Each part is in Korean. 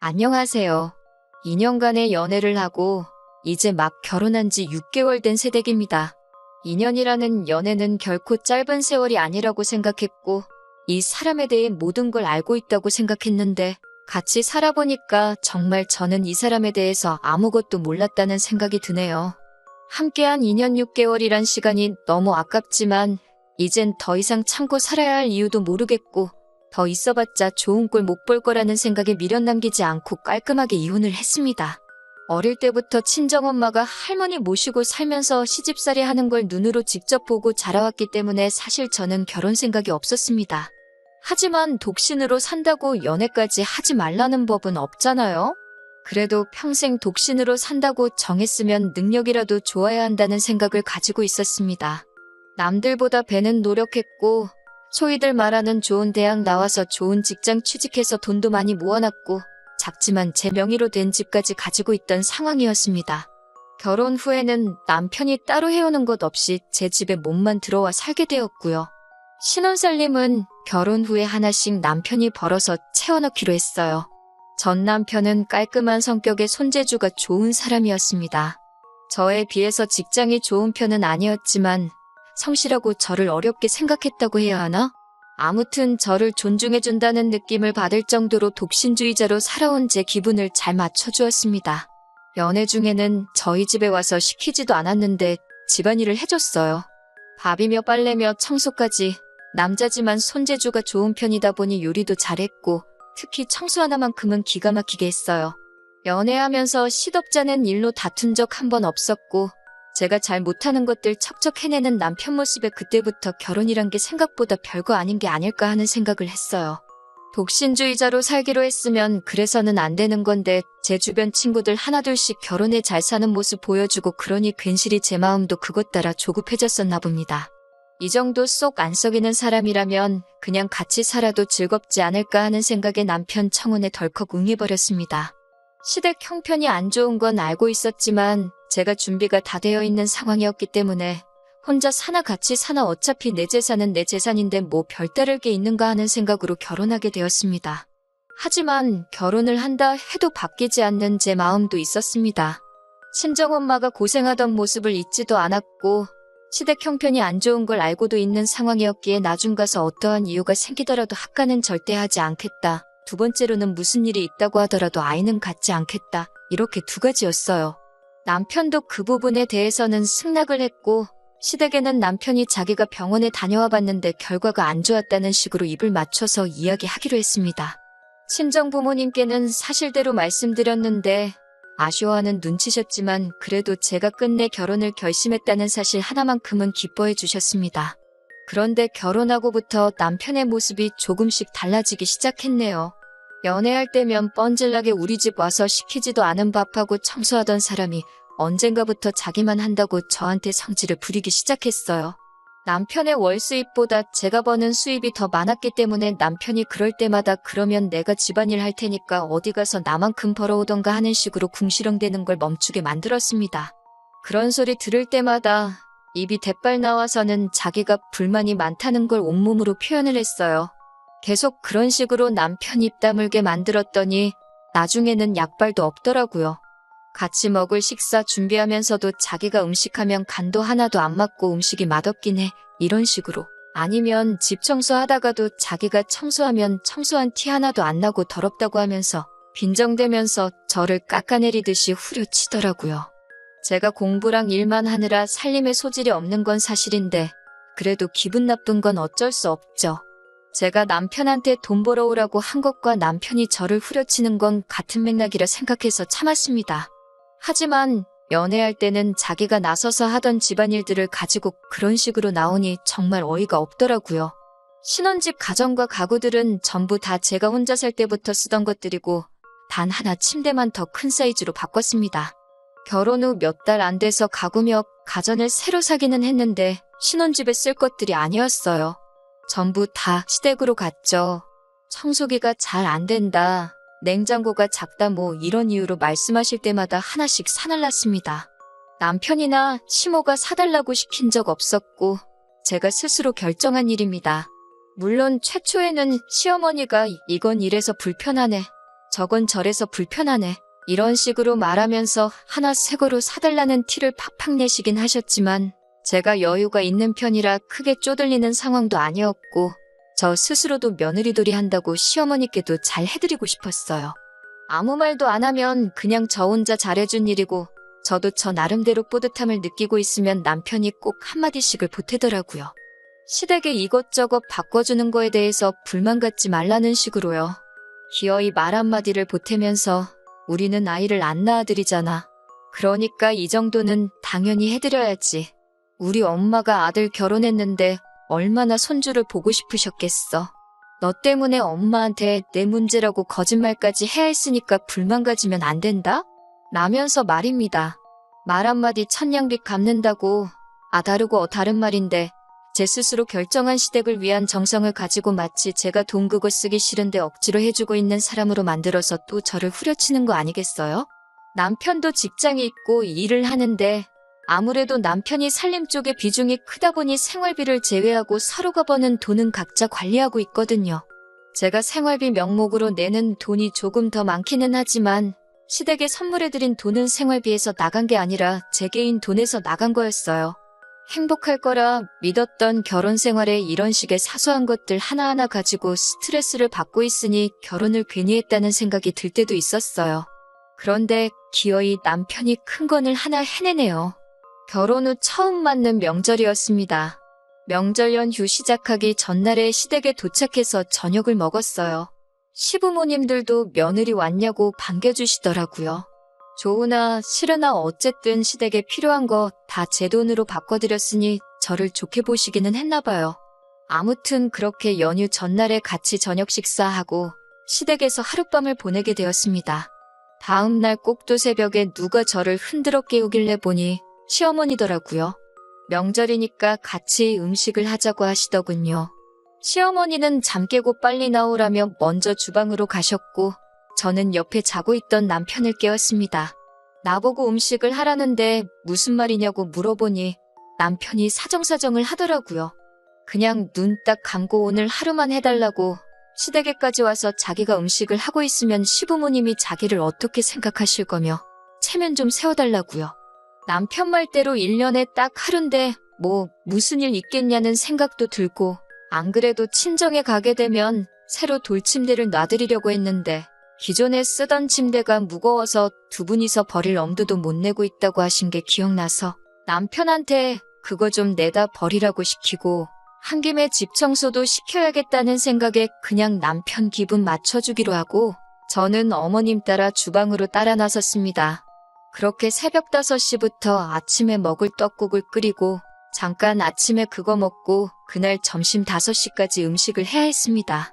안녕하세요. 2년간의 연애를 하고 이제 막 결혼한 지 6개월 된 새댁입니다. 2년이라는 연애는 결코 짧은 세월이 아니라고 생각했고 이 사람에 대해 모든 걸 알고 있다고 생각했는데 같이 살아보니까 정말 저는 이 사람에 대해서 아무것도 몰랐다는 생각이 드네요. 함께한 2년 6개월이란 시간이 너무 아깝지만 이젠 더 이상 참고 살아야 할 이유도 모르겠고 더 있어봤자 좋은 꼴 못 볼 거라는 생각에 미련 남기지 않고 깔끔하게 이혼을 했습니다. 어릴 때부터 친정엄마가 할머니 모시고 살면서 시집살이 하는 걸 눈으로 직접 보고 자라왔기 때문에 사실 저는 결혼 생각이 없었습니다. 하지만 독신으로 산다고 연애까지 하지 말라는 법은 없잖아요? 그래도 평생 독신으로 산다고 정했으면 능력이라도 좋아야 한다는 생각을 가지고 있었습니다. 남들보다 배는 노력했고 소위들 말하는 좋은 대학 나와서 좋은 직장 취직해서 돈도 많이 모아놨고 작지만 제 명의로 된 집까지 가지고 있던 상황이었습니다. 결혼 후에는 남편이 따로 해오는 것 없이 제 집에 몸만 들어와 살게 되었고요. 신혼살림은 결혼 후에 하나씩 남편이 벌어서 채워넣기로 했어요. 전 남편은 깔끔한 성격의 손재주가 좋은 사람이었습니다. 저에 비해서 직장이 좋은 편은 아니었지만 성실하고 저를 어렵게 생각했다고 해야 하나? 아무튼 저를 존중해준다는 느낌을 받을 정도로 독신주의자로 살아온 제 기분을 잘 맞춰주었습니다. 연애 중에는 저희 집에 와서 시키지도 않았는데 집안일을 해줬어요. 밥이며 빨래며 청소까지 남자지만 손재주가 좋은 편이다 보니 요리도 잘했고 특히 청소 하나만큼은 기가 막히게 했어요. 연애하면서 시덥잖은 일로 다툰 적 한 번 없었고 제가 잘 못하는 것들 척척 해내는 남편 모습에 그때부터 결혼이란 게 생각보다 별거 아닌 게 아닐까 하는 생각을 했어요. 독신주의자로 살기로 했으면 그래서는 안 되는 건데 제 주변 친구들 하나둘씩 결혼해 잘 사는 모습 보여주고 그러니 괜시리 제 마음도 그것 따라 조급해졌었나 봅니다. 이 정도 쏙 안 썩이는 사람이라면 그냥 같이 살아도 즐겁지 않을까 하는 생각에 남편 청혼에 덜컥 응해버렸습니다. 시댁 형편이 안 좋은 건 알고 있었지만 제가 준비가 다 되어 있는 상황이었기 때문에 혼자 사나 같이 사나 어차피 내 재산은 내 재산인데 뭐 별다를 게 있는가 하는 생각으로 결혼하게 되었습니다. 하지만 결혼을 한다 해도 바뀌지 않는 제 마음도 있었습니다. 친정엄마가 고생하던 모습을 잊지도 않았고 시댁 형편이 안 좋은 걸 알고도 있는 상황이었기에 나중 가서 어떠한 이유가 생기더라도 학가는 절대 하지 않겠다. 두 번째로는 무슨 일이 있다고 하더라도 아이는 갖지 않겠다. 이렇게 두 가지였어요. 남편도 그 부분에 대해서는 승낙을 했고 시댁에는 남편이 자기가 병원에 다녀와 봤는데 결과가 안 좋았다는 식으로 입을 맞춰서 이야기하기로 했습니다. 친정 부모님께는 사실대로 말씀드렸는데 아쉬워하는 눈치셨지만 그래도 제가 끝내 결혼을 결심했다는 사실 하나만큼은 기뻐해 주셨습니다. 그런데 결혼하고부터 남편의 모습이 조금씩 달라지기 시작했네요. 연애할 때면 뻔질나게 우리 집 와서 시키지도 않은 밥하고 청소하던 사람이 언젠가부터 자기만 한다고 저한테 성질을 부리기 시작했어요. 남편의 월 수입보다 제가 버는 수입이 더 많았기 때문에 남편이 그럴 때마다 그러면 내가 집안일 할 테니까 어디 가서 나만큼 벌어오던가 하는 식으로 궁시렁대는 걸 멈추게 만들었습니다. 그런 소리 들을 때마다 입이 대빨 나와서는 자기가 불만이 많다는 걸 온몸으로 표현을 했어요. 계속 그런 식으로 남편 입 다물게 만들었더니 나중에는 약발도 없더라고요. 같이 먹을 식사 준비하면서도 자기가 음식하면 간도 하나도 안 맞고 음식이 맛없긴 해. 이런 식으로. 아니면 집 청소하다가도 자기가 청소하면 청소한 티 하나도 안 나고 더럽다고 하면서 빈정대면서 저를 깎아내리듯이 후려치더라고요. 제가 공부랑 일만 하느라 살림의 소질이 없는 건 사실인데 그래도 기분 나쁜 건 어쩔 수 없죠. 제가 남편한테 돈 벌어오라고 한 것과 남편이 저를 후려치는 건 같은 맥락이라 생각해서 참았습니다. 하지만 연애할 때는 자기가 나서서 하던 집안일들을 가지고 그런 식으로 나오니 정말 어이가 없더라고요. 신혼집 가정과 가구들은 전부 다 제가 혼자 살 때부터 쓰던 것들이고 단 하나 침대만 더 큰 사이즈로 바꿨습니다. 결혼 후 몇 달 안 돼서 가구며 가전을 새로 사기는 했는데 신혼집에 쓸 것들이 아니었어요. 전부 다 시댁으로 갔죠. 청소기가 잘 안 된다. 냉장고가 작다 뭐 이런 이유로 말씀하실 때마다 하나씩 사날랐습니다. 남편이나 시모가 사달라고 시킨 적 없었고 제가 스스로 결정한 일입니다. 물론 최초에는 시어머니가 이건 이래서 불편하네. 저건 저래서 불편하네. 이런 식으로 말하면서 하나 새 거로 사달라는 티를 팍팍 내시긴 하셨지만 제가 여유가 있는 편이라 크게 쪼들리는 상황도 아니었고 저 스스로도 며느리돌이 한다고 시어머니께도 잘 해드리고 싶었어요. 아무 말도 안 하면 그냥 저 혼자 잘해준 일이고 저도 저 나름대로 뿌듯함을 느끼고 있으면 남편이 꼭 한마디씩을 보태더라고요. 시댁에 이것저것 바꿔주는 거에 대해서 불만 갖지 말라는 식으로요. 기어이 말 한마디를 보태면서 우리는 아이를 안 낳아드리잖아. 그러니까 이 정도는 당연히 해드려야지. 우리 엄마가 아들 결혼했는데 얼마나 손주를 보고 싶으셨겠어. 너 때문에 엄마한테 내 문제라고 거짓말까지 해야 했으니까 불만 가지면 안 된다? 라면서 말입니다. 말 한마디 천냥빚 갚는다고 아 다르고 다른 말인데 제 스스로 결정한 시댁을 위한 정성을 가지고 마치 제가 돈 그거 쓰기 싫은데 억지로 해주고 있는 사람으로 만들어서 또 저를 후려치는 거 아니겠어요? 남편도 직장이 있고 일을 하는데 아무래도 남편이 살림 쪽에 비중이 크다 보니 생활비를 제외하고 서로가 버는 돈은 각자 관리하고 있거든요. 제가 생활비 명목으로 내는 돈이 조금 더 많기는 하지만 시댁에 선물해드린 돈은 생활비에서 나간 게 아니라 제 개인 돈에서 나간 거였어요. 행복할 거라 믿었던 결혼 생활에 이런 식의 사소한 것들 하나하나 가지고 스트레스를 받고 있으니 결혼을 괜히 했다는 생각이 들 때도 있었어요. 그런데 기어이 남편이 큰 건을 하나 해내네요. 결혼 후 처음 맞는 명절이었습니다. 명절 연휴 시작하기 전날에 시댁에 도착해서 저녁을 먹었어요. 시부모님들도 며느리 왔냐고 반겨주시더라고요. 좋으나 싫으나 어쨌든 시댁에 필요한 거 다 제 돈으로 바꿔드렸으니 저를 좋게 보시기는 했나 봐요. 아무튼 그렇게 연휴 전날에 같이 저녁 식사하고 시댁에서 하룻밤을 보내게 되었습니다. 다음 날 꼭두 새벽에 누가 저를 흔들어 깨우길래 보니 시어머니더라고요. 명절이니까 같이 음식을 하자고 하시더군요. 시어머니는 잠 깨고 빨리 나오라며 먼저 주방으로 가셨고 저는 옆에 자고 있던 남편을 깨웠습니다. 나보고 음식을 하라는데 무슨 말이냐고 물어보니 남편이 사정사정을 하더라고요. 그냥 눈 딱 감고 오늘 하루만 해달라고 시댁에까지 와서 자기가 음식을 하고 있으면 시부모님이 자기를 어떻게 생각하실 거며 체면 좀 세워달라고요. 남편 말대로 1년에 딱 하루인데 뭐 무슨 일 있겠냐는 생각도 들고 안 그래도 친정에 가게 되면 새로 돌침대를 놔드리려고 했는데 기존에 쓰던 침대가 무거워서 두 분이서 버릴 엄두도 못 내고 있다고 하신 게 기억나서 남편한테 그거 좀 내다 버리라고 시키고 한 김에 집 청소도 시켜야겠다는 생각에 그냥 남편 기분 맞춰주기로 하고 저는 어머님 따라 주방으로 따라 나섰습니다. 그렇게 새벽 5시부터 아침에 먹을 떡국을 끓이고 잠깐 아침에 그거 먹고 그날 점심 5시까지 음식을 해야 했습니다.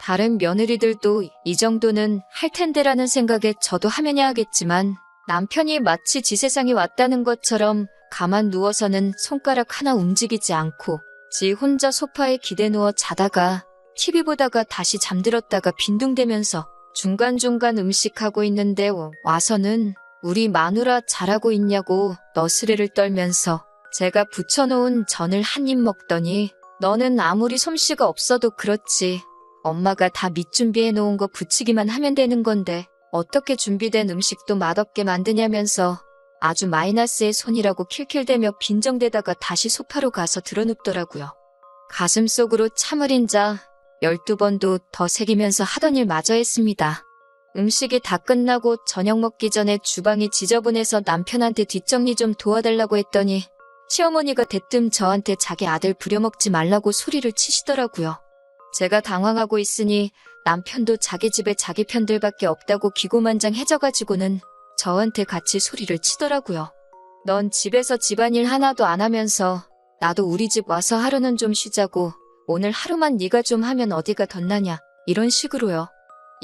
다른 며느리들도 이 정도는 할 텐데라는 생각에 저도 하면야 하겠지만 남편이 마치 지 세상에 왔다는 것처럼 가만 누워서는 손가락 하나 움직이지 않고 지 혼자 소파에 기대 누워 자다가 TV 보다가 다시 잠들었다가 빈둥대면서 중간중간 음식하고 있는데 와서는 우리 마누라 잘하고 있냐고 너스레를 떨면서 제가 붙여놓은 전을 한 입 먹더니 너는 아무리 솜씨가 없어도 그렇지 엄마가 다 밑 준비해 놓은 거 붙이기만 하면 되는 건데 어떻게 준비된 음식도 맛없게 만드냐면서 아주 마이너스의 손이라고 킬킬대며 빈정대다가 다시 소파로 가서 드러눕더라고요. 가슴속으로 참을 인 자 12번도 더 새기면서 하던 일 마저 했습니다. 음식이 다 끝나고 저녁 먹기 전에 주방이 지저분해서 남편한테 뒷정리 좀 도와달라고 했더니 시어머니가 대뜸 저한테 자기 아들 부려먹지 말라고 소리를 치시더라고요. 제가 당황하고 있으니 남편도 자기 집에 자기 편들밖에 없다고 기고만장해져가지고는 저한테 같이 소리를 치더라고요. 넌 집에서 집안일 하나도 안 하면서 나도 우리 집 와서 하루는 좀 쉬자고 오늘 하루만 네가 좀 하면 어디가 덧나냐 이런 식으로요.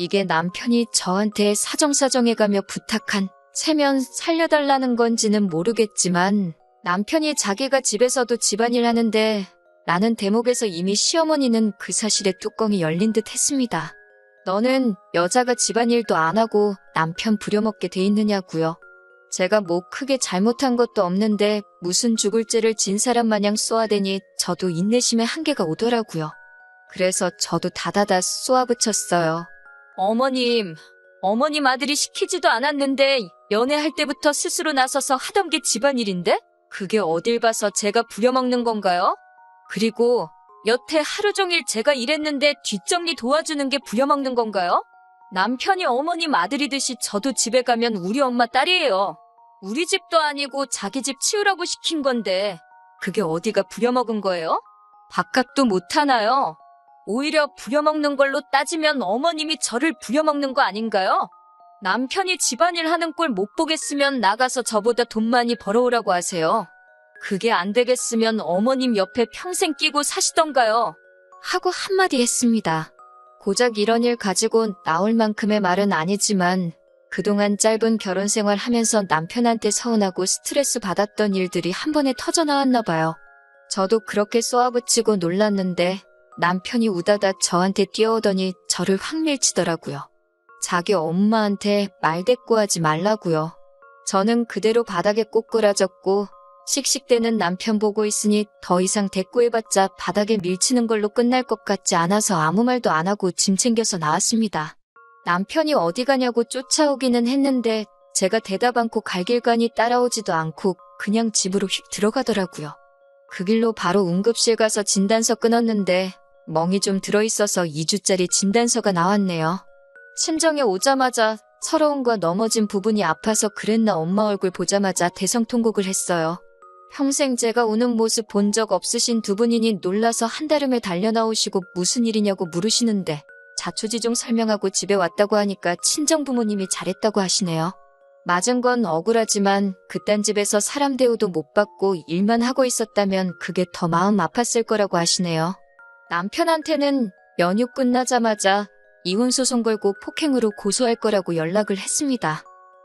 이게 남편이 저한테 사정사정해가며 부탁한 체면 살려달라는 건지는 모르겠지만 남편이 자기가 집에서도 집안일 하는데 라는 대목에서 이미 시어머니는 그 사실에 뚜껑이 열린 듯 했습니다. 너는 여자가 집안일도 안 하고 남편 부려먹게 돼 있느냐고요. 제가 뭐 크게 잘못한 것도 없는데 무슨 죽을 죄를 진 사람 마냥 쏘아대니 저도 인내심의 한계가 오더라고요. 그래서 저도 다다다 쏘아붙였어요. 어머님, 어머님 아들이 시키지도 않았는데 연애할 때부터 스스로 나서서 하던 게 집안일인데? 그게 어딜 봐서 제가 부려먹는 건가요? 그리고 여태 하루 종일 제가 일했는데 뒷정리 도와주는 게 부려먹는 건가요? 남편이 어머님 아들이듯이 저도 집에 가면 우리 엄마 딸이에요. 우리 집도 아니고 자기 집 치우라고 시킨 건데 그게 어디가 부려먹은 거예요? 바깥도 못하나요? 오히려 부려먹는 걸로 따지면 어머님이 저를 부려먹는 거 아닌가요? 남편이 집안일 하는 꼴 못 보겠으면 나가서 저보다 돈 많이 벌어오라고 하세요. 그게 안 되겠으면 어머님 옆에 평생 끼고 사시던가요. 하고 한마디 했습니다. 고작 이런 일 가지고 나올 만큼의 말은 아니지만 그동안 짧은 결혼 생활 하면서 남편한테 서운하고 스트레스 받았던 일들이 한 번에 터져 나왔나 봐요. 저도 그렇게 쏘아붙이고 놀랐는데 남편이 우다다 저한테 뛰어오더니 저를 확 밀치더라고요. 자기 엄마한테 말대꾸하지 말라고요. 저는 그대로 바닥에 꼬꾸라졌고 씩씩대는 남편 보고 있으니 더 이상 대꾸해봤자 바닥에 밀치는 걸로 끝날 것 같지 않아서 아무 말도 안 하고 짐 챙겨서 나왔습니다. 남편이 어디 가냐고 쫓아오기는 했는데 제가 대답 않고 갈길 가니 따라오지도 않고 그냥 집으로 휙 들어가더라고요. 그 길로 바로 응급실 가서 진단서 끊었는데 멍이 좀 들어있어서 2주짜리 진단서가 나왔네요. 친정에 오자마자 서러움과 넘어진 부분이 아파서 그랬나 엄마 얼굴 보자마자 대성통곡을 했어요. 평생 제가 우는 모습 본 적 없으신 두 분이니 놀라서 한달음에 달려나오시고 무슨 일이냐고 물으시는데 자초지종 설명하고 집에 왔다고 하니까 친정 부모님이 잘했다고 하시네요. 맞은 건 억울하지만 그딴 집에서 사람 대우도 못 받고 일만 하고 있었다면 그게 더 마음 아팠을 거라고 하시네요. 남편한테는 연휴 끝나자마자 이혼 소송 걸고 폭행으로 고소할 거라고 연락을 했습니다.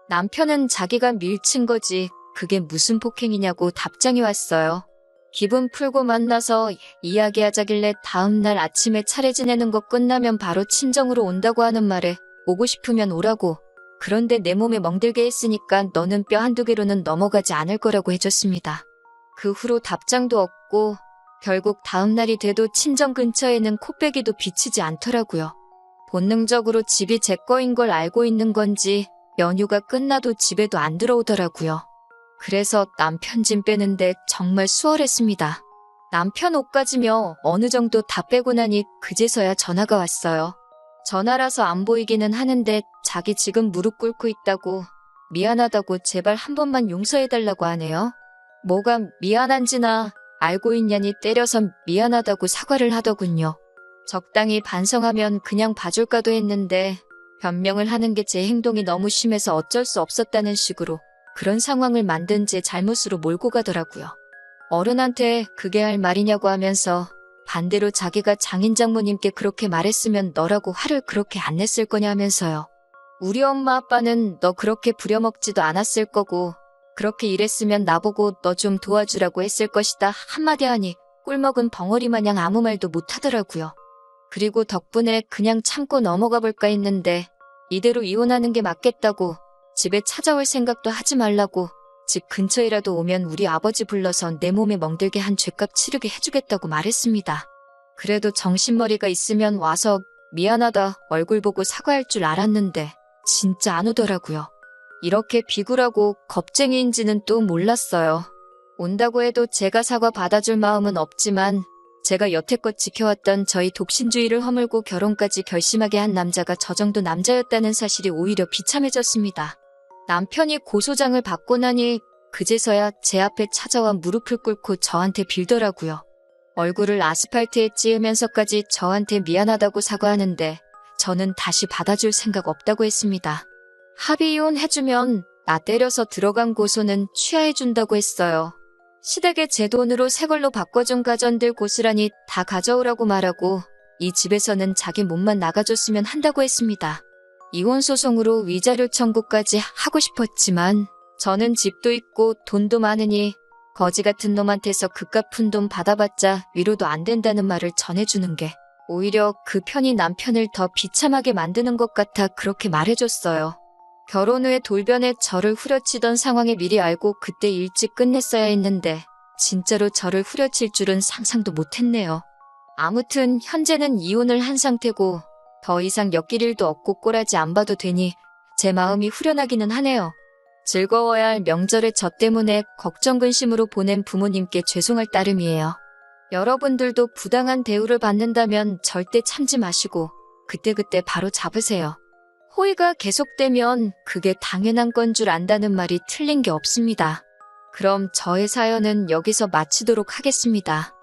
남편은 자기가 밀친 거지 그게 무슨 폭행이냐고 답장이 왔어요. 기분 풀고 만나서 이야기하자길래 다음날 아침에 차례 지내는 거 끝나면 바로 친정으로 온다고 하는 말에 오고 싶으면 오라고. 그런데 내 몸에 멍들게 했으니까 너는 뼈 한두 개로는 넘어가지 않을 거라고 해줬습니다. 그 후로 답장도 없고 결국 다음날이 돼도 친정 근처에는 코빼기도 비치지 않더라고요. 본능적으로 집이 제 거인 걸 알고 있는 건지 연휴가 끝나도 집에도 안 들어오더라고요. 그래서 남편 짐 빼는데 정말 수월했습니다. 남편 옷까지며 어느 정도 다 빼고 나니 그제서야 전화가 왔어요. 전화라서 안 보이기는 하는데 자기 지금 무릎 꿇고 있다고 미안하다고 제발 한 번만 용서해달라고 하네요. 뭐가 미안한지나 알고 있냐니 때려서 미안하다고 사과를 하더군요. 적당히 반성하면 그냥 봐줄까도 했는데 변명을 하는 게 제 행동이 너무 심해서 어쩔 수 없었다는 식으로 그런 상황을 만든 제 잘못으로 몰고 가더라고요. 어른한테 그게 할 말이냐고 하면서 반대로 자기가 장인 장모님께 그렇게 말했으면 너라고 화를 그렇게 안 냈을 거냐 하면서요. 우리 엄마 아빠는 너 그렇게 부려먹지도 않았을 거고 그렇게 일했으면 나보고 너 좀 도와주라고 했을 것이다 한마디 하니 꿀먹은 벙어리 마냥 아무 말도 못 하더라고요. 그리고 덕분에 그냥 참고 넘어가 볼까 했는데 이대로 이혼하는 게 맞겠다고 집에 찾아올 생각도 하지 말라고 집 근처에라도 오면 우리 아버지 불러서 내 몸에 멍들게 한 죄값 치르게 해주겠다고 말했습니다. 그래도 정신머리가 있으면 와서 미안하다 얼굴 보고 사과할 줄 알았는데 진짜 안 오더라고요. 이렇게 비굴하고 겁쟁이인지는 또 몰랐어요. 온다고 해도 제가 사과 받아줄 마음은 없지만 제가 여태껏 지켜왔던 저희 독신주의를 허물고 결혼까지 결심하게 한 남자가 저 정도 남자였다는 사실이 오히려 비참해졌습니다. 남편이 고소장을 받고 나니 그제서야 제 앞에 찾아와 무릎을 꿇고 저한테 빌더라고요. 얼굴을 아스팔트에 찌으면서까지 저한테 미안하다고 사과하는데 저는 다시 받아줄 생각 없다고 했습니다. 합의 이혼 해주면 나 때려서 들어간 고소는 취하해준다고 했어요. 시댁에 제 돈으로 새 걸로 바꿔준 가전들 고스란히 다 가져오라고 말하고 이 집에서는 자기 몸만 나가줬으면 한다고 했습니다. 이혼 소송으로 위자료 청구까지 하고 싶었지만 저는 집도 있고 돈도 많으니 거지 같은 놈한테서 푼돈 받아봤자 위로도 안 된다는 말을 전해주는 게 오히려 그 편이 남편을 더 비참하게 만드는 것 같아 그렇게 말해줬어요. 결혼 후에 돌변에 저를 후려치던 상황에 미리 알고 그때 일찍 끝냈어야 했는데 진짜로 저를 후려칠 줄은 상상도 못했네요. 아무튼 현재는 이혼을 한 상태고 더 이상 엮일 일도 없고 꼬라지 안 봐도 되니 제 마음이 후련하기는 하네요. 즐거워야 할 명절에 저 때문에 걱정 근심으로 보낸 부모님께 죄송할 따름이에요. 여러분들도 부당한 대우를 받는다면 절대 참지 마시고 그때그때 바로 잡으세요. 호의가 계속되면 그게 당연한 건 줄 안다는 말이 틀린 게 없습니다. 그럼 저의 사연은 여기서 마치도록 하겠습니다.